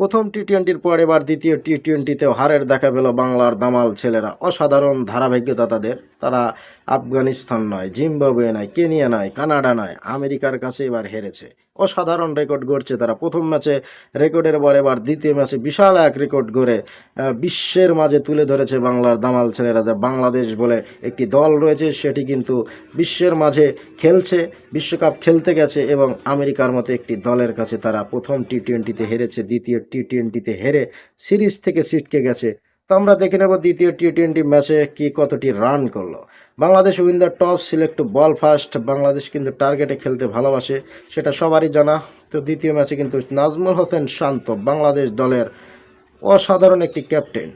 প্রথম টি টোয়েন্টির পর এবার দ্বিতীয় টি টোয়েন্টিতেও হারের দেখা পেল বাংলার দামাল ছেলেরা। অসাধারণ ধারাবাহিকতা তাদের। তারা আফগানিস্তান নয়, জিম্বাবুয়ে নয়, কেনিয়া নয়, কানাডা নয়, আমেরিকার কাছে এবার হেরেছে। অসাধারণ রেকর্ড গড়ছে তারা। প্রথম ম্যাচে রেকর্ডের পর এবার দ্বিতীয় ম্যাচে বিশাল এক রেকর্ড গড়ে বিশ্বের মাঝে তুলে ধরেছে বাংলার দামাল ছেলেরা বাংলাদেশ বলে একটি দল রয়েছে, সেটি কিন্তু বিশ্বের মাঝে খেলছে, বিশ্বকাপ খেলতে গেছে এবং আমেরিকার মতো একটি দলের কাছে তারা প্রথম টি টোয়েন্টিতে হেরেছে, দ্বিতীয় টি টোয়েন্টিতে হেরে সিরিজ থেকে ছিটকে গেছে। তো আমরা দেখে নেব দ্বিতীয় টি টোয়েন্টি ম্যাচে কি কতটি রান করল। Bangladesh win the top select bowl first Bangladesh কিন্তু টার্গেটে খেলতে ভালোবাসে, সেটা সবারই জানা। তো দ্বিতীয় ম্যাচে কিন্তু নাজমুল হোসেন শান্ত বাংলাদেশ দলের অসাধারণ একটি ক্যাপ্টেন।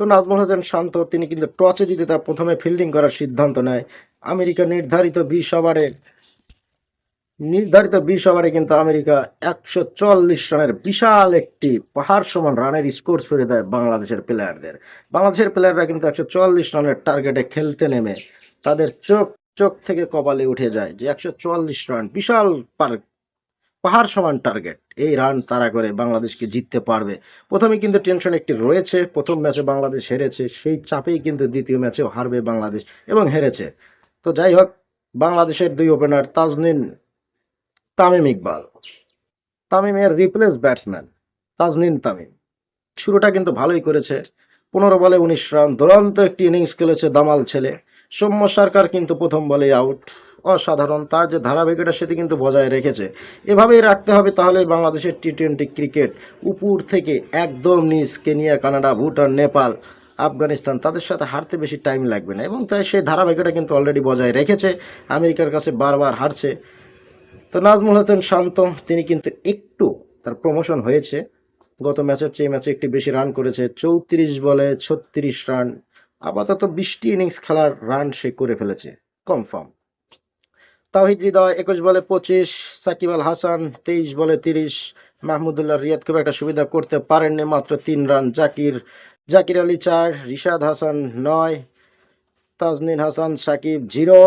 তো নাজমুল হোসেন শান্ত, তিনি কিন্তু টসে জিতে তার প্রথমে ফিল্ডিং করার সিদ্ধান্ত নেয়। আমেরিকা নির্ধারিত বিশ ওভারে নির্ধারিত বিশ ওভারে কিন্তু আমেরিকা একশো চল্লিশ রানের বিশাল একটি পাহাড় সমান রানের স্কোর ছড়ে দেয় বাংলাদেশের প্লেয়ারদের। বাংলাদেশের প্লেয়াররা কিন্তু একশো চল্লিশ রানের টার্গেটে খেলতে নেমে তাদের চোখ চোখ থেকে কপালে উঠে যায় যে একশো চুয়াল্লিশ রান বিশাল পাহাড় সমান টার্গেট। এই রান তারা করে বাংলাদেশকে জিততে পারবে। প্রথমে কিন্তু টেনশন একটি রয়েছে, প্রথম ম্যাচে বাংলাদেশ হেরেছে, সেই চাপেই কিন্তু দ্বিতীয় ম্যাচেও হারবে বাংলাদেশ এবং হেরেছে। তো যাই হোক, বাংলাদেশের দুই ওপেনার তাজনিন তামিম ইকবাল। তামিমের রিপ্লেস ব্যাটসম্যান তাজনিন তামিম। শুরুটা কিন্তু ভালোই করেছে। পনেরো বলে উনিশ রান, দুরন্ত একটি ইনিংস খেলেছে দামাল ছেলে। সৌম্য সরকার কিন্তু প্রথম বলে আউট অসাধারণ, তার যে ধারাবাহিকতা সেটি কিন্তু বজায় রেখেছে। এভাবেই রাখতে হবে তাহলে বাংলাদেশের টি টোয়েন্টি ক্রিকেট উপর থেকে একদম নিচ, কেনিয়া, কানাডা, ভুটান, নেপাল, আফগানিস্তান, তাদের সাথে হারতে বেশি টাইম লাগবে না। এবং তাই সেই ধারাবাহিকতা কিন্তু অলরেডি বজায় রেখেছে। আমেরিকার কাছে বারবার হারছে। তো নাজমুল হোসেন শান্ত, তিনি কিন্তু একটু তার প্রমোশন হয়েছে। গত ম্যাচের চেয়ে ম্যাচে একটি বেশি রান করেছে, চৌত্রিশ বলে ছত্রিশ রান আপাতত বিশটি ইনিংস খেলার রান সে করে ফেলেছে কনফার্ম তাহিদ হৃদয় একুশ বলে পঁচিশ, সাকিব আল হাসান তেইশ বলে তিরিশ, মাহমুদুল্লাহ রিয়াদ খুব একটা সুবিধা করতে পারেননি, মাত্র তিন রান জাকির জাকির আলী চার, রিশাদ হাসান নয়। তাজনিন হাসান, সাকিব, জিরো,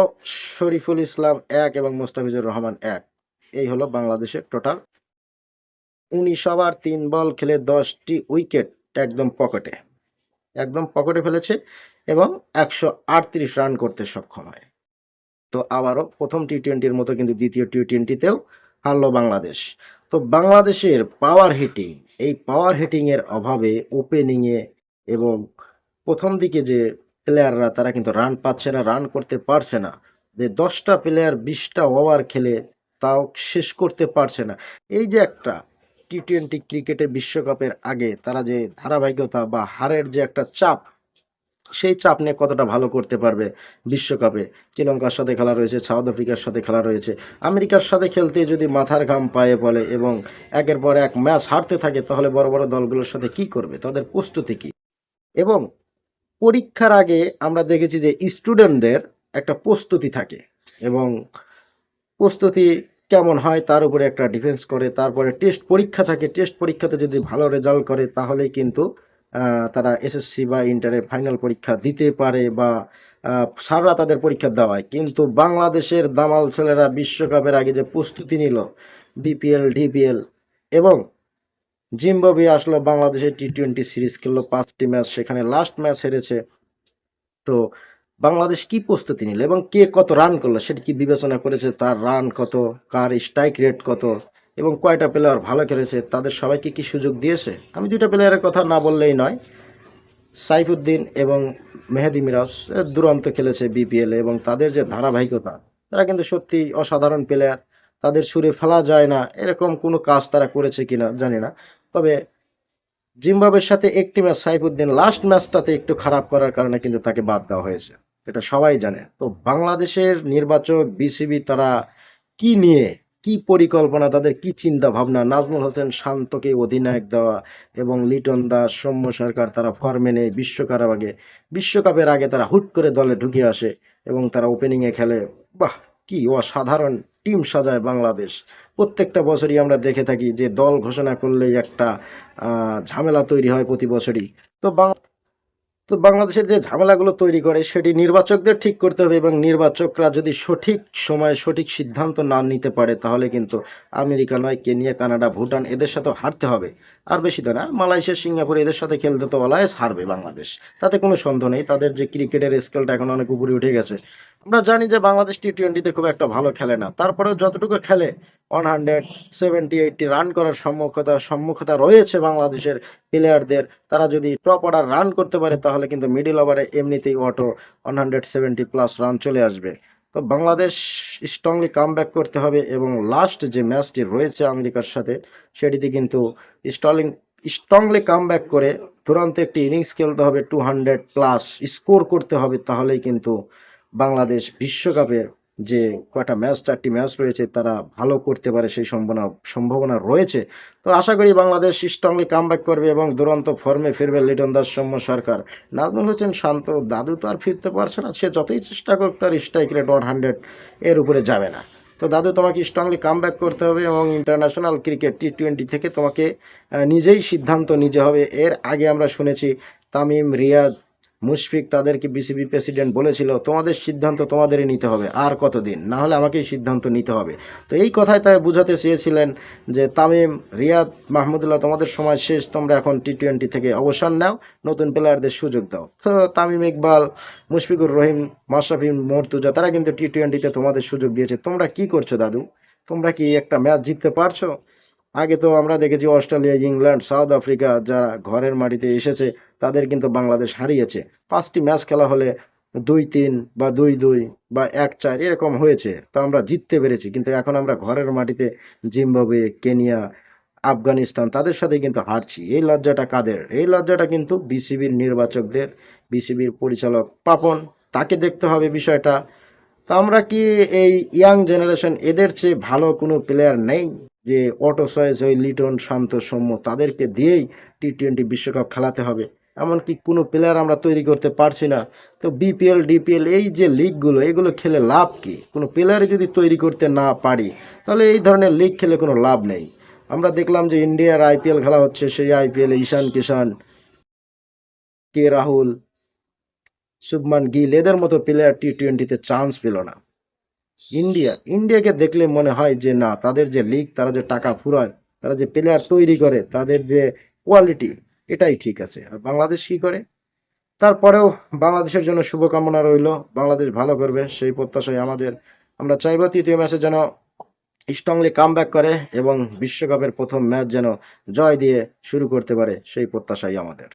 শরীফুল ইসলাম এক এবং মোস্তাফিজুর রহমান এক। এই হলো বাংলাদেশের টোটাল উনিশ ওভার তিন বল খেলে দশটি উইকেট একদম পকেটে। একদম পকেটে ফেলেছে এবং একশো আটত্রিশ রান করতে সক্ষম হয়। তো আবারও প্রথম টি টোয়েন্টির মতো কিন্তু দ্বিতীয় টি টোয়েন্টিতেও হারলো বাংলাদেশ। তো বাংলাদেশের পাওয়ার হিটিং এই পাওয়ার হিটিংয়ের অভাবে ওপেনিংয়ে এবং প্রথম দিকে যে প্লেয়াররা তারা কিন্তু রান পাচ্ছে না রান করতে পারছে না। যে দশটা প্লেয়ার বিশটা ওভার খেলে, তাও শেষ করতে পারছে না। এই যে একটা টি টোয়েন্টি ক্রিকেটে বিশ্বকাপের আগে তারা যে ধারাবাহিকতা বা হারের যে একটা চাপ, সেই চাপ নিয়ে কতটা ভালো করতে পারবে বিশ্বকাপে? শ্রীলঙ্কার সাথে খেলা রয়েছে, সাউথ আফ্রিকার সাথে খেলা রয়েছে। আমেরিকার সাথে খেলতে যদি মাথার ঘাম পায়ে বলে এবং একের পর এক ম্যাচ হারতে থাকে, তাহলে বড় বড় দলগুলোর সাথে কি করবে? তাদের প্রস্তুতি কী? এবং পরীক্ষার আগে আমরা দেখেছি যে স্টুডেন্টদের একটা প্রস্তুতি থাকে এবং প্রস্তুতি কেমন হয় তার উপরে একটা ডিফেন্স করে, তারপরে টেস্ট পরীক্ষা থাকে। টেস্ট পরীক্ষাতে যদি ভালো রেজাল্ট করে, তাহলেই কিন্তু তারা এসএসসি বা ইন্টারে ফাইনাল পরীক্ষা দিতে পারে বা সাররা তাদের পরীক্ষা দেওয়ায়। কিন্তু বাংলাদেশের দামাল ছেলেরা বিশ্বকাপের আগে যে প্রস্তুতি নিল বিপিএল ডিপিএল এবং জিম্বাবুয়ে আসলো বাংলাদেশের টি টোয়েন্টি সিরিজ খেললো পাঁচটি ম্যাচ সেখানে লাস্ট ম্যাচ হেরেছে। তো বাংলাদেশ কি প্রস্তুতি নিল এবং কে কত রান করল সেটা কি বিবেচনা করেছে? তার রান কত? কার স্ট্রাইক রেট কত? এবং কয়টা প্লেয়ার ভালো খেলেছে? তাদের সবাইকে কি সুযোগ দিয়েছে? আমি দুইটা প্লেয়ারের কথা না বললেই নয়। সাইফুদ্দিন এবং মেহেদি মিরাজ দুরন্ত খেলেছে বিপিএল এবং তাদের যে ধারাবাহিকতা, তারা কিন্তু সত্যি অসাধারণ প্লেয়ার তাদের সুরে ফেলা যায় না। এরকম কোনো কাজ তারা করেছে কিনা জানি না। তবে জিম্বাবের সাথে একটি ম্যাচ সাইফুদ্দিন লাস্ট ম্যাচটাতে একটু খারাপ করার কারণে কিন্তু তাকে বাদ দেওয়া হয়েছে। এটা সবাই জানে। তো বাংলাদেশের নির্বাচক, বিসিবি তারা কি নিয়ে কি পরিকল্পনা, তাদের কি চিন্তা ভাবনা নাজমুল হোসেন শান্তকে অধিনায়ক দেওয়া এবং লিটন দাস, সৌম্য সরকার তারা ফর্মে নেই বিশ্বকাপের আগে বিশ্বকাপের আগে তারা হুট করে দলে ঢুকে আসে এবং তারা ওপেনিংয়ে খেলে। বাহ! কি অসাধারণ টিম সাজায় বাংলাদেশ। প্রত্যেকটা বছরই আমরা দেখে থাকি যে দল ঘোষণা করলেই একটা ঝামেলা তৈরি হয় প্রতি বছরই। তো তো বাংলাদেশের যে ঝামেলাগুলো তৈরি করে সেটি নির্বাচকদের ঠিক করতে হবে এবং নির্বাচকরা যদি সঠিক সময়ে সঠিক সিদ্ধান্ত না নিতে পারে তাহলে কিন্তু আমেরিকা নয়, কেনিয়া, কানাডা, ভুটান এদের সাথেও হারতে হবে। আর বেশি তো না, মালয়েশিয়া, সিঙ্গাপুর এদের সাথে খেলতে তো অলায়েস হারবে বাংলাদেশ। তাতে কোনো সন্দেহ নেই, তাদের যে ক্রিকেটের স্কেলটা এখন অনেক উপরে উঠে গেছে। আমরা জানি যে বাংলাদেশ টি টোয়েন্টিতে খুব একটা ভালো খেলে না। তারপরেও যতটুকু খেলে one hundred seventy eighty run করার সম্মুখতা সম্মুখতা রয়েছে বাংলাদেশের প্লেয়ারদের তারা যদি টপ অর্ডার রান করতে পারে, তাহলে কিন্তু মিডল ওভারে এমনিতেই auto one hundred seventy plus run চলে আসবে। তো বাংলাদেশ স্ট্রংলি কাম করতে হবে এবং লাস্ট যে ম্যাচটি রয়েছে আমেরিকার সাথে, সেটিতে কিন্তু স্টলিং স্ট্রংলি কাম করে দুরন্ত একটি ইনিংস খেলতে হবে টু হান্ড্রেড প্লাস স্কোর করতে হবে, তাহলেই কিন্তু বাংলাদেশ বিশ্বকাপে যে কয়টা ম্যাচ, চারটি ম্যাচ রয়েছে, তারা ভালো করতে পারে সেই সম্ভাবনা সম্ভাবনা রয়েছে। তো আশা করি বাংলাদেশ স্ট্রংলি কাম করবে এবং দুরন্ত ফর্মে ফিরবে লিটন দাস সৌম্য সরকার। নাজমুল হোসেন শান্ত, দাদু তো আর ফিরতে পারছে না, সে যতই চেষ্টা করুক তার স্ট্রাইক রেট ওয়ান হান্ড্রেড এর উপরে যাবে না। তো দাদু, তোমাকে স্ট্রংলি কাম করতে হবে এবং ইন্টারন্যাশনাল ক্রিকেট টি টোয়েন্টি থেকে তোমাকে নিজেই সিদ্ধান্ত নিতে হবে। এর আগে আমরা শুনেছি তামিম, রিয়াদ মুশফিক তাদেরকে বিসিবি প্রেসিডেন্ট বলেছিল, তোমাদের সিদ্ধান্ত তোমাদেরই নিতে হবে, আর কতদিন? না হলে আমাকেই সিদ্ধান্ত নিতে হবে। তো এই কথাই তাই বুঝাতে চেয়েছিলেন যে, তামিম, রিয়াদ, মাহমুদুল্লাহ, তোমাদের সময় শেষ, তোমরা এখন টি টোয়েন্টি থেকে অবসর নাও, নতুন প্লেয়ারদের সুযোগ দাও। তো তামিম ইকবাল, মুশফিকুর রহিম মাশরাফি মর্তুজা, তারা কিন্তু টি টোয়েন্টিতে তোমাদের সুযোগ দিয়েছে। তোমরা কি করছ দাদু? তোমরা কি একটা ম্যাচ জিততে পারছ? আগে তো আমরা দেখেছি অস্ট্রেলিয়া, ইংল্যান্ড, সাউথ আফ্রিকা যারা ঘরের মাটিতে এসেছে, তাদের কিন্তু বাংলাদেশ হারিয়েছে। পাঁচটি ম্যাচ খেলা হলে দুই তিন বা দুই দুই বা এক চার এরকম হয়েছে। তো আমরা জিততে পেরেছি, কিন্তু এখন আমরা ঘরের মাটিতে জিম্বাবুয়ে, কেনিয়া, আফগানিস্তান তাদের সাথে কিন্তু হারছি। এই লজ্জাটা কাদের? এই লজ্জাটা কিন্তু বিসিবির নির্বাচকদের, বিসিবির পরিচালক পাপন, তাকে দেখতে হবে বিষয়টা। তো আমরা কি এই ইয়াং জেনারেশন এদের চেয়ে ভালো কোনো প্লেয়ার নেই? যে অটো চয়েস ওই লিটন, শান্ত, সৌম্য তাদেরকে দিয়েই টি টোয়েন্টি বিশ্বকাপ খেলাতে হবে। এমনকি কোনো প্লেয়ার আমরা তৈরি করতে পারছি না। তো বিপিএল ডিপিএল এই যে লিগগুলো এগুলো খেলে লাভ কি? কোনো প্লেয়ারই যদি তৈরি করতে না পারি, তাহলে এই ধরনের লিগ খেলে কোনো লাভ নেই। আমরা দেখলাম যে ইন্ডিয়ার আইপিএল খেলা হচ্ছে, সেই আইপিএলে ঈশান, কিষান, কে, রাহুল, শুভমান গিল, এদের মতো প্লেয়ার টি টোয়েন্টিতে চান্স পেল না। ইন্ডিয়া, ইন্ডিয়াকে দেখলে মনে হয় যে না, তাদের যে লিগ তারা যে টাকা ফুরায়, তারা যে প্লেয়ার তৈরি করে, তাদের যে কোয়ালিটি এটাই ঠিক আছে। আর বাংলাদেশ কি করে? তারপরেও বাংলাদেশের জন্য শুভকামনা রইল। বাংলাদেশ ভালো করবে, সেই প্রত্যাশায় আমাদের। আমরা চাইব তৃতীয় ম্যাচে যেন স্ট্রংলি কাম করে এবং বিশ্বকাপের প্রথম ম্যাচ যেন জয় দিয়ে শুরু করতে পারে, সেই প্রত্যাশাই আমাদের।